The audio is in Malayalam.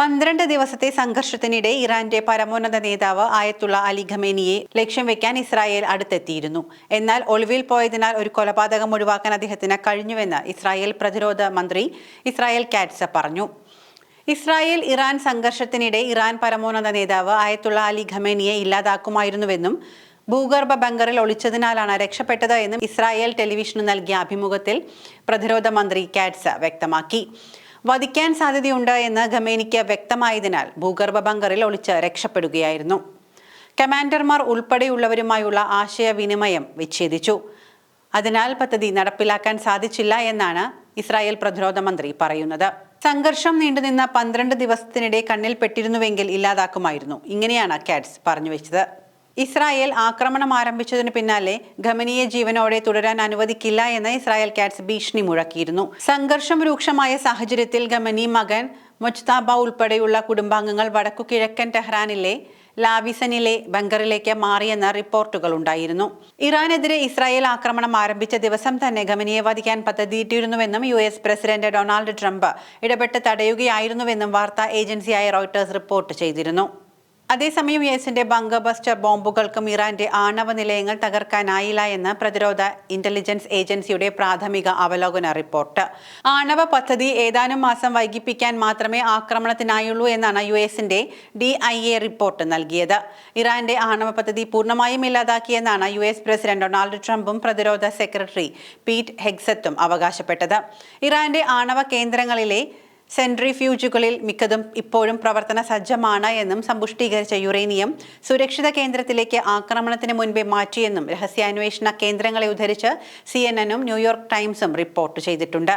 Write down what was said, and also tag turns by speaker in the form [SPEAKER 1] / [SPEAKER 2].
[SPEAKER 1] പന്ത്രണ്ട് ദിവസത്തെ സംഘർഷത്തിനിടെ ഇറാന്റെ പരമോന്നത നേതാവ് ആയത്തുള്ള അലി ഖമേനിയെ ലക്ഷ്യം വെക്കാൻ ഇസ്രായേൽ അടുത്തെത്തിയിരുന്നു. എന്നാൽ ഒളിവിൽ പോയതിനാൽ ഒരു കൊലപാതകം ഒഴിവാക്കാൻ അദ്ദേഹത്തിന് കഴിഞ്ഞുവെന്ന് ഇസ്രായേൽ പ്രതിരോധ മന്ത്രി ഇസ്രായേൽ കാറ്റ്സ പറഞ്ഞു. ഇസ്രായേൽ ഇറാൻ സംഘർഷത്തിനിടെ ഇറാൻ പരമോന്നത നേതാവ് ആയത്തുള്ള അലി ഖമേനിയെ ഇല്ലാതാക്കുമായിരുന്നുവെന്നും ഭൂഗർഭ ബങ്കറിൽ ഒളിച്ചതിനാലാണ് രക്ഷപ്പെട്ടത് എന്നും ഇസ്രായേൽ ടെലിവിഷന് നൽകിയ അഭിമുഖത്തിൽ പ്രതിരോധ മന്ത്രി കാറ്റ്സ വ്യക്തമാക്കി. വധിക്കാൻ സാധ്യതയുണ്ട് എന്ന് ഖമേനിക്ക് വ്യക്തമായതിനാൽ ഭൂഗർഭ ബങ്കറിൽ ഒളിച്ച് രക്ഷപ്പെടുകയായിരുന്നു. കമാൻഡർമാർ ഉൾപ്പെടെയുള്ളവരുമായുള്ള ആശയവിനിമയം വിച്ഛേദിച്ചു. അതിനാൽ പദ്ധതി നടപ്പിലാക്കാൻ സാധിച്ചില്ല എന്നാണ് ഇസ്രായേൽ പ്രതിരോധ മന്ത്രി പറയുന്നത്. സംഘർഷം നീണ്ടുനിന്ന പന്ത്രണ്ട് ദിവസത്തിനിടെ കണ്ണിൽ പെട്ടിരുന്നുവെങ്കിൽ ഇല്ലാതാക്കുമായിരുന്നു. ഇങ്ങനെയാണ് കാറ്റ്സ് പറഞ്ഞു വെച്ചത്. ഇസ്രായേൽ ആക്രമണം ആരംഭിച്ചതിന് പിന്നാലെ ഖമനീയ ജീവനോടെ തുടരാൻ അനുവദിക്കില്ല എന്ന് ഇസ്രായേൽ കാറ്റ്സ് ഭീഷണി മുഴക്കിയിരുന്നു. സംഘർഷം രൂക്ഷമായ സാഹചര്യത്തിൽ ഖമനി മകൻ മൊജ്താബ ഉൾപ്പെടെയുള്ള കുടുംബാംഗങ്ങൾ വടക്കു കിഴക്കൻ ടെഹ്റാനിലെ ലാവിസനിലെ ബങ്കറിലേക്ക് മാറിയെന്ന റിപ്പോർട്ടുകൾ ഉണ്ടായിരുന്നു. ഇറാനെതിരെ ഇസ്രായേൽ ആക്രമണം ആരംഭിച്ച ദിവസം തന്നെ ഖമനിയെ വധിക്കാൻ പദ്ധതിയിട്ടിരുന്നുവെന്നും U S president Donald Trump ഇടപെട്ട് തടയുകയായിരുന്നുവെന്നും വാർത്താ ഏജൻസിയായ റോയിട്ടേഴ്സ് റിപ്പോർട്ട് ചെയ്തിരുന്നു. അതേസമയം യു എസിന്റെ ബങ്കർ ബസ്റ്റർ ബോംബുകൾക്കും ഇറാന്റെ ആണവ നിലയങ്ങൾ തകർക്കാനായില്ല എന്ന് പ്രതിരോധ ഇന്റലിജൻസ് ഏജൻസിയുടെ പ്രാഥമിക അവലോകന റിപ്പോർട്ട്. ആണവ പദ്ധതി ഏതാനും മാസം വൈകിപ്പിക്കാൻ മാത്രമേ ആക്രമണത്തിനായുള്ളൂ എന്നാണ് യു എസിന്റെ ഡി ഐ എ റിപ്പോർട്ട് നൽകിയത്. ഇറാന്റെ ആണവ പദ്ധതി പൂർണമായും ഇല്ലാതാക്കിയെന്നാണ് യു എസ് പ്രസിഡന്റ് ഡൊണാൾഡ് ട്രംപും പ്രതിരോധ സെക്രട്ടറി പീറ്റ് ഹെഗ്സത്തും അവകാശപ്പെട്ടത്. ഇറാന്റെ ആണവ കേന്ദ്രങ്ങളിലെ സെൻട്രിഫ്യൂജുകളിൽ മിക്കതും ഇപ്പോഴും പ്രവർത്തന സജ്ജമാണ് എന്നും സമ്പുഷ്ടീകരിച്ച യുറേനിയം സുരക്ഷിത കേന്ദ്രത്തിലേക്ക് ആക്രമണത്തിന് മുൻപേ മാറ്റിയെന്നും രഹസ്യാന്വേഷണ കേന്ദ്രങ്ങളെ ഉദ്ധരിച്ച് സി എൻ ന്യൂയോർക്ക് ടൈംസും റിപ്പോർട്ട് ചെയ്തിട്ടുണ്ട്.